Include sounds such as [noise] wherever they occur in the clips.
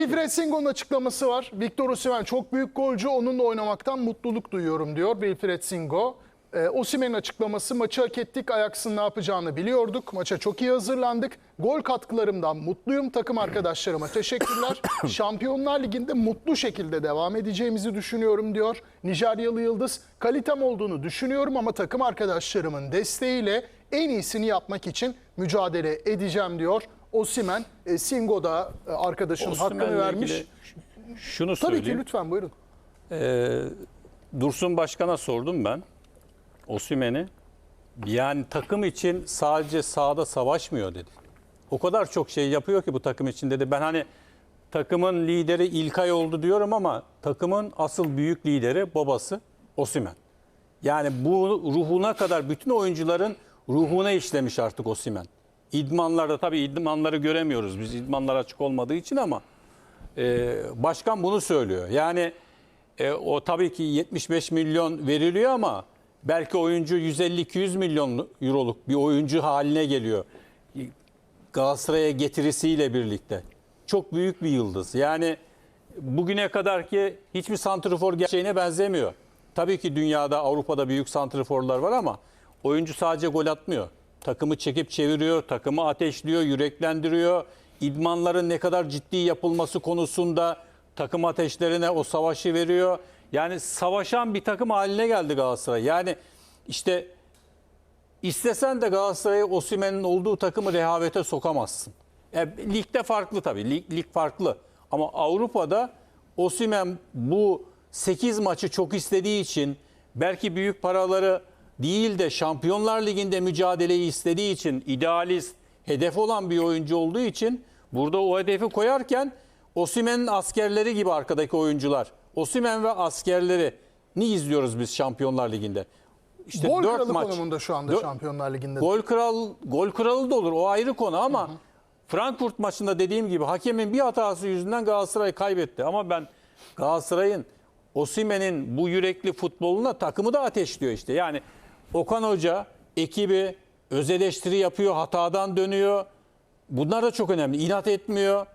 Wilfred açıklaması var. Victor Osimhen çok büyük golcü. Onunla oynamaktan mutluluk duyuyorum diyor Wilfred Singo. Ee, Osimhen'in açıklaması maçı hak ettik. Ajax'ın ne yapacağını biliyorduk. Maça çok iyi hazırlandık. Gol katkılarımdan mutluyum. Takım arkadaşlarıma teşekkürler. [coughs] Şampiyonlar Ligi'nde mutlu şekilde devam edeceğimizi düşünüyorum diyor. Nijeryalı Yıldız kalitem olduğunu düşünüyorum ama takım arkadaşlarımın desteğiyle en iyisini yapmak için mücadele edeceğim diyor. Osimhen, e, Singo da e, arkadaşın hakkını vermiş. ilgili Şunu Tabii söyleyeyim. ki lütfen buyurun. Ee, Dursun Başkan'a sordum ben. Osimhen'i. Yani takım için sadece sahada savaşmıyor dedi. O kadar çok şey yapıyor ki bu takım için dedi. Ben hani takımın lideri İlkay oldu diyorum ama takımın asıl büyük lideri babası Osimhen. Yani bu ruhuna kadar bütün oyuncuların ruhuna işlemiş artık Osimhen. İdmanlarda tabii idmanları göremiyoruz biz idmanlar açık olmadığı için ama e, başkan bunu söylüyor. Yani e, o tabii ki 75 milyon veriliyor ama belki oyuncu 150-200 milyon euroluk bir oyuncu haline geliyor. Galatasaray'a getirisiyle birlikte. Çok büyük bir yıldız. Yani bugüne kadar ki hiçbir santrfor gerçeğine benzemiyor. Tabii ki dünyada, Avrupa'da büyük santrforlar var ama oyuncu sadece gol atmıyor. Takımı çekip çeviriyor, takımı ateşliyor, yüreklendiriyor. İdmanların ne kadar ciddi yapılması konusunda takım ateşlerine o savaşı veriyor. Yani savaşan bir takım haline geldi Galatasaray. Yani işte İstesen de Galatasaray'ı Osimhen'in olduğu takımı rehavete sokamazsın. E, ligde farklı tabii. Lig, lig farklı. Ama Avrupa'da Osimhen bu 8 maçı çok istediği için belki büyük paraları değil de Şampiyonlar Ligi'nde mücadeleyi istediği için idealist, hedef olan bir oyuncu olduğu için burada o hedefi koyarken Osimhen'in askerleri gibi arkadaki oyuncular. Osimhen ve askerleri ni izliyoruz biz Şampiyonlar Ligi'nde. İşte Gol dört kralı maç. konumunda şu anda Dört- Şampiyonlar Ligi'nde. Gol kral gol kralı da olur. O ayrı konu ama Frankfurt maçında dediğim gibi hakemin bir hatası yüzünden Galatasaray kaybetti. Ama ben Galatasaray'ın Osimhen'in bu yürekli futboluna takımı da ateşliyor işte. Yani Okan Hoca ekibi öz eleştiri yapıyor, hatadan dönüyor. Bunlar da çok önemli. İnat etmiyor.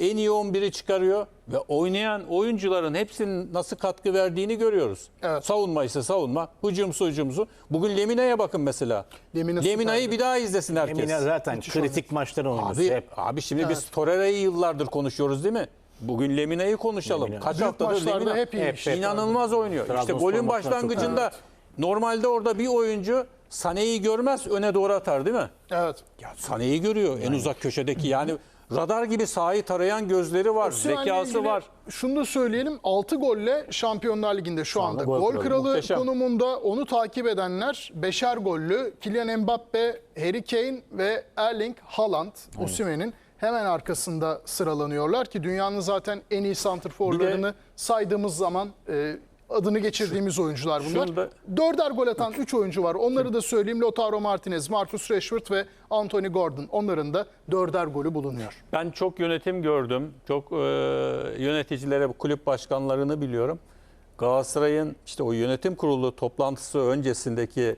En iyi 11'i çıkarıyor ve oynayan oyuncuların hepsinin nasıl katkı verdiğini görüyoruz. Evet. Savunma ise savunma, hücumsu hücumsu. Bugün Lemina'ya bakın mesela. Lemina Lemina'yı bir daha izlesin herkes. Emine zaten Müthiş kritik maçları oynuyor. Abi, Hep. abi şimdi biz Torreira'yı yıllardır konuşuyoruz değil mi? Bugün Lemina'yı konuşalım. Lemina. Kaç Büyük haftadır Lemina hep iyi. Hep, hep. inanılmaz oynuyor. işte Trabzonspor golün başlangıcında normalde orada bir oyuncu Sane'yi görmez öne doğru atar değil mi? Evet. Ya Sane'yi görüyor en uzak köşedeki yani radar gibi sahayı tarayan gözleri var, Osimhen'le zekası ilgili var. Şunu da söyleyelim. 6 golle Şampiyonlar Ligi'nde şu anda. anda Gol, gol kralı, kralı. Muhteşem. konumunda onu takip edenler beşer gollü Kylian Mbappe, Harry Kane ve Erling Haaland Osimhen'in hemen arkasında sıralanıyorlar ki dünyanın zaten en iyi santrforlarını saydığımız zaman e, adını geçirdiğimiz oyuncular bunlar. şunu da- Dörder gol atan 3 oyuncu var. Onları da söyleyeyim. Lautaro Martinez, Marcus Rashford ve Anthony Gordon. Onların da dörder golü bulunuyor. Ben çok yönetim gördüm. Çok e, yöneticilere, kulüp başkanlarını biliyorum. Galatasaray'ın işte o yönetim kurulu toplantısı öncesindeki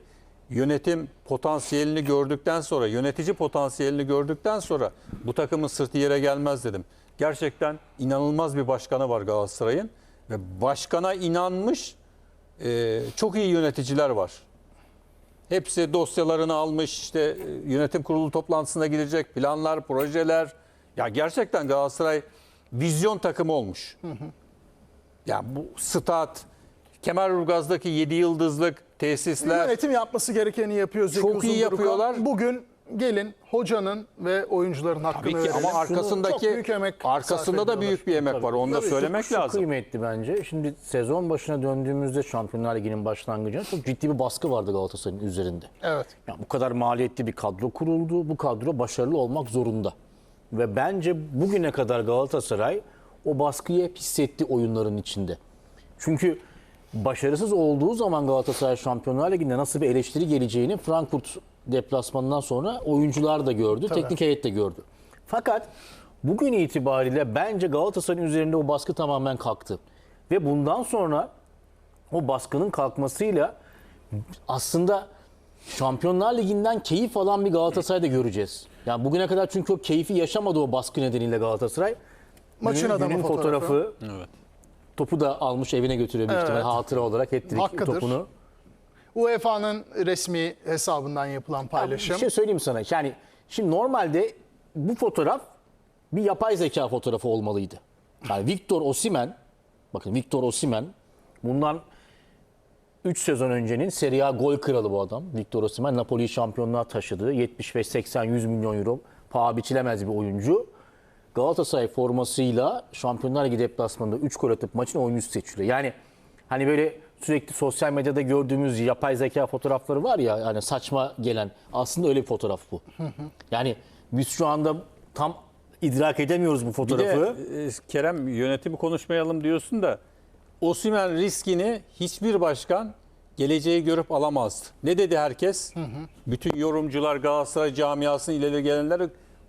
yönetim potansiyelini gördükten sonra, yönetici potansiyelini gördükten sonra bu takımın sırtı yere gelmez dedim. Gerçekten inanılmaz bir başkanı var Galatasaray'ın başkana inanmış e, çok iyi yöneticiler var. Hepsi dosyalarını almış işte e, yönetim kurulu toplantısına gidecek planlar, projeler. Ya gerçekten Galatasaray vizyon takımı olmuş. Ya bu stat, Kemerburgaz'daki 7 yıldızlık tesisler. Yönetim yapması gerekeni yapıyor Zeki Çok iyi yapıyorlar. Bugün gelin hocanın ve oyuncuların hakkını Tabii ki verelim. ama arkasındaki çok büyük emek sarf arkasında da büyük bir emek var. Onu da söylemek Şu lazım. kıymetli bence. Şimdi sezon başına döndüğümüzde Şampiyonlar Ligi'nin başlangıcında çok ciddi bir baskı vardı Galatasaray'ın üzerinde. Evet. Yani bu kadar maliyetli bir kadro kuruldu. Bu kadro başarılı olmak zorunda. Ve bence bugüne kadar Galatasaray o baskıyı hep hissetti oyunların içinde. Çünkü başarısız olduğu zaman Galatasaray Şampiyonlar Ligi'nde nasıl bir eleştiri geleceğini Frankfurt deplasmanından sonra oyuncular da gördü, teknik heyet de gördü. Fakat bugün itibariyle bence Galatasaray'ın üzerinde o baskı tamamen kalktı. Ve bundan sonra o baskının kalkmasıyla aslında Şampiyonlar Ligi'nden keyif alan bir Galatasaray da göreceğiz. Yani bugüne kadar çünkü o keyfi yaşamadı o baskı nedeniyle Galatasaray. Maçın günün, adamı günün fotoğrafı. fotoğrafı. Evet. Topu da almış evine götürüyor büyük ihtimalle hatıra olarak Hakkıdır. topunu. UEFA'nın resmi hesabından yapılan paylaşım. Bir şey söyleyeyim sana. Yani şimdi normalde bu fotoğraf bir yapay zeka fotoğrafı olmalıydı. Yani Victor Osimen, bakın Victor Osimen bundan 3 sezon öncenin Serie A gol kralı bu adam. Victor Osimhen Napoli'yi şampiyonluğa taşıdı. 75 80 100 milyon euro paha biçilemez bir oyuncu. Galatasaray formasıyla Şampiyonlar Ligi deplasmanında 3 gol atıp maçın oyuncusu seçiliyor. Yani hani böyle sürekli sosyal medyada gördüğümüz yapay zeka fotoğrafları var ya hani saçma gelen aslında öyle bir fotoğraf bu. Yani biz şu anda tam idrak edemiyoruz bu Bir fotoğrafı. de e, Kerem yönetimi konuşmayalım diyorsun da Osimhen riskini hiçbir başkan geleceği görüp alamazdı. Ne dedi herkes? Bütün yorumcular Galatasaray camiasının ileri gelenler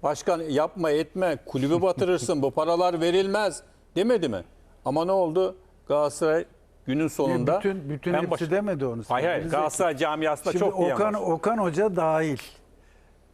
başkan yapma etme kulübü batırırsın bu paralar verilmez demedi mi? Ama ne oldu? Galatasaray günün sonunda bütün bütün hepsi baş- demedi onu. Hayır hayır Galatasaray camiasında Şimdi çok Okan var. Okan Hoca dahil.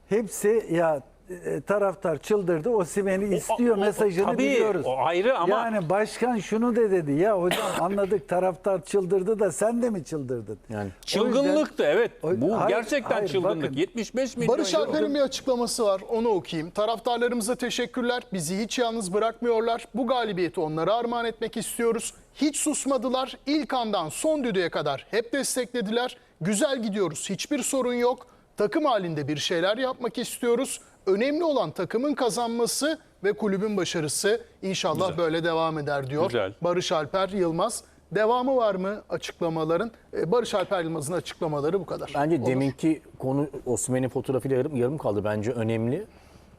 Hepsi ya e, taraftar çıldırdı. Osimhen'i istiyor o- o- mesajını tabii, biliyoruz. o ayrı ama- yani başkan şunu da dedi. Ya hocam [coughs] anladık taraftar çıldırdı da sen de mi çıldırdın? Yani O yüzden- Çılgınlıktı evet. O- Bu hayır, gerçekten hayır, çılgınlık. bakın. 75 milyon Barış. Alper'in bir açıklaması var. Onu okuyayım. Taraftarlarımıza teşekkürler. Bizi hiç yalnız bırakmıyorlar. Bu galibiyeti onlara armağan etmek istiyoruz. Hiç susmadılar. İlk andan son düdüğe kadar hep desteklediler. Güzel gidiyoruz. Hiçbir sorun yok. Takım halinde bir şeyler yapmak istiyoruz. Önemli olan takımın kazanması ve kulübün başarısı. İnşallah Güzel. böyle devam eder diyor. Güzel. Barış Alper Yılmaz. Devamı var mı açıklamaların? Ee, Barış Alper Yılmaz'ın açıklamaları bu kadar. Bence Olur. deminki konu Osimhen'in fotoğrafıyla yarım, yarım kaldı. Bence önemli.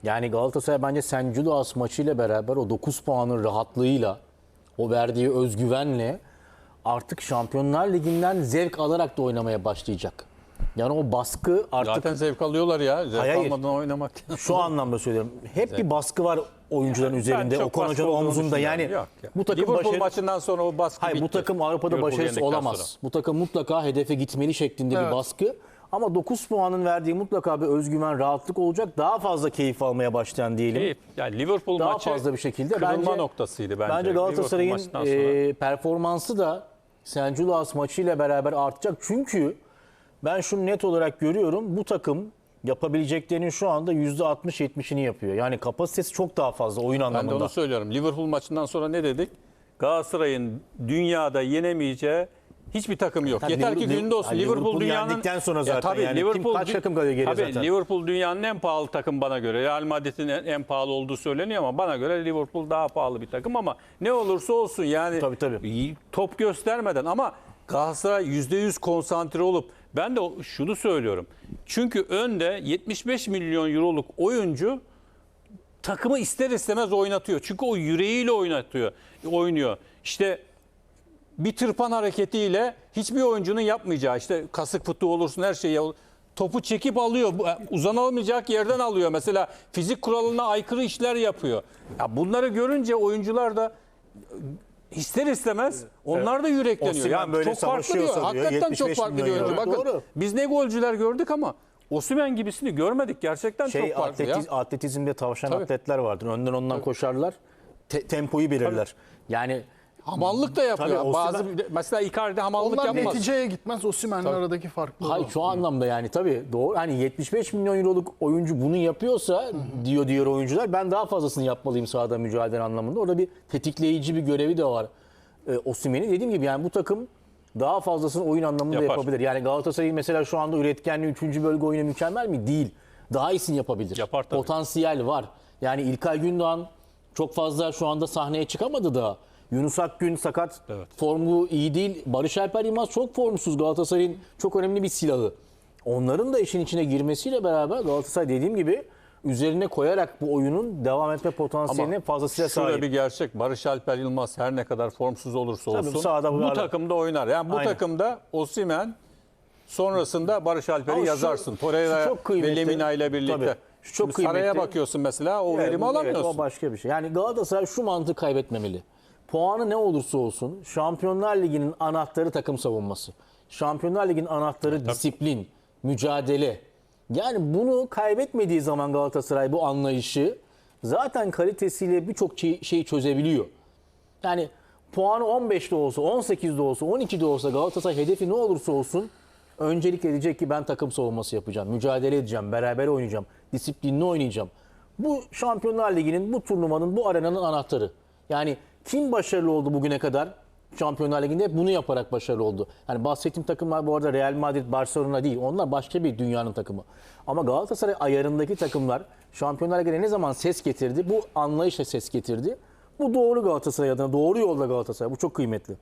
Yani Galatasaray bence St. Judas maçıyla beraber o 9 puanın rahatlığıyla, o verdiği özgüvenle artık Şampiyonlar Ligi'nden zevk alarak da oynamaya başlayacak. Yani o baskı artık Zaten zevk alıyorlar ya. Zevk Hayır, almadan oynamak. [laughs] şu anlamda söylüyorum. Hep bir baskı var oyuncuların Ben üzerinde, baskı Hoca'nın omzunda. Yani. Yok, yok. bu takım Liverpool başarı... maçından sonra o baskı Hayır bu bitti. takım Avrupa'da Liverpool başarısı olamaz. sonra. Bu takım mutlaka hedefe gitmeli şeklinde Evet. bir baskı. Ama 9 puanın verdiği mutlaka bir özgüven, rahatlık olacak. Daha fazla keyif almaya başlayan diyelim. Keyif. Yani Liverpool Daha maçı fazla bir şekilde kırılma bence noktasıydı bence. Bence Galatasaray'ın e, performansı da St. Judas maçıyla beraber artacak. Çünkü ben şunu net olarak görüyorum. Bu takım yapabileceklerinin şu anda %60-70'ini yapıyor. Yani kapasitesi çok daha fazla oyun ben de anlamında. onu söylüyorum. Liverpool maçından sonra ne dedik? Galatasaray'ın dünyada yenemeyeceği hiçbir takım yok. Ha, Yeter ki Liverpool- gününde olsun. Ha, Liverpool, Liverpool dünyanın sonra Ya zaten tabii, yani kim- kaç takım kalıyor geriye tabii, zaten? Liverpool dünyanın en pahalı takım bana göre. Real Madrid'in en, en pahalı olduğu söyleniyor ama bana göre Liverpool daha pahalı bir takım ama ne olursa olsun yani Tabii, tabii. top göstermeden ama Galatasaray %100 konsantre olup ben de şunu söylüyorum. Çünkü önde 75 milyon euroluk oyuncu takımı ister istemez oynatıyor. Çünkü o yüreğiyle oynatıyor, oynuyor. İşte bir tırpan hareketiyle hiçbir oyuncunun yapmayacağı işte kasık fıtığı olursun her şeyi topu çekip alıyor. Bu- Uzanamayacak yerden alıyor. Mesela fizik kuralına aykırı işler yapıyor. Ya bunları görünce oyuncular da ister istemez onlar da yürekleniyor. Osimhen Yani böyle çok farklı diyor. Hakikaten çok 75 farklı milyon diyor. euro. Bakın Doğru. biz ne golcüler gördük ama Osimhen gibisini görmedik. Gerçekten şey çok farklı ya. atletiz, atletizmde tavşan Tabii. atletler vardır. Önden ondan koşarlar. te- tempoyu belirler. Yani Hamallık da yapıyor. Tabii, Bazı mesela Icardi hamallık Onlar yapmaz. neticeye gitmez. Osimhen'le aradaki fark bu. Hayır şu anlamda yani tabii doğru. Hani 75 milyon euroluk oyuncu bunu yapıyorsa diyor diğer oyuncular ben daha fazlasını yapmalıyım sahada mücadele anlamında. Orada bir tetikleyici bir görevi de var. E, Osimhen'in dediğim gibi yani bu takım daha fazlasını oyun anlamında Yapar. yapabilir. Yani Galatasaray'ın mesela şu anda üretkenliği 3. bölge oyunu mükemmel mi? Değil. Daha iyisini yapabilir. Yapar tabii. Potansiyel var. Yani İlkay Gündoğan çok fazla şu anda sahneye çıkamadı da. Yunus Akgün sakat. Evet. Formu iyi değil. Barış Alper Yılmaz çok formsuz. Galatasaray'ın çok önemli bir silahı. Onların da işin içine girmesiyle beraber Galatasaray dediğim gibi üzerine koyarak bu oyunun devam etme potansiyeline fazlasıyla sahip. bir gerçek. Barış Alper Yılmaz her ne kadar formsuz olursa Tabii olsun sahada bu var. takımda oynar. Yani bu Aynen. takımda Osimhen sonrasında Barış Alper'i yazarsın. Torreira ve. Lemina ile birlikte. Tabii. Şu çok Şimdi Saray'a kıymetli. bakıyorsun mesela o Evet, verimi bu- alamıyorsun. Evet, o başka bir şey. Yani Galatasaray şu mantığı kaybetmemeli. Puanı ne olursa olsun Şampiyonlar Ligi'nin anahtarı takım savunması. Şampiyonlar Ligi'nin anahtarı disiplin, mücadele. Yani bunu kaybetmediği zaman Galatasaray bu anlayışı zaten kalitesiyle birçok şey- şeyi çözebiliyor. Yani puanı 15'de olsa, 18'de olsa, 12'de olsa Galatasaray hedefi ne olursa olsun öncelikle diyecek ki ben takım savunması yapacağım, mücadele edeceğim, beraber oynayacağım, disiplinli oynayacağım. Bu Şampiyonlar Ligi'nin, bu turnuvanın, bu arenanın anahtarı. Yani kim başarılı oldu bugüne kadar? Şampiyonlar Ligi'nde hep bunu yaparak başarılı oldu. Yani bahsettiğim takımlar bu arada Real Madrid, Barcelona değil. Onlar başka bir dünyanın takımı. Ama Galatasaray ayarındaki takımlar Şampiyonlar Ligi'ne ne zaman ses getirdi? Bu anlayışla ses getirdi. Bu doğru Galatasaray adına, doğru yolda Galatasaray. Bu çok kıymetli.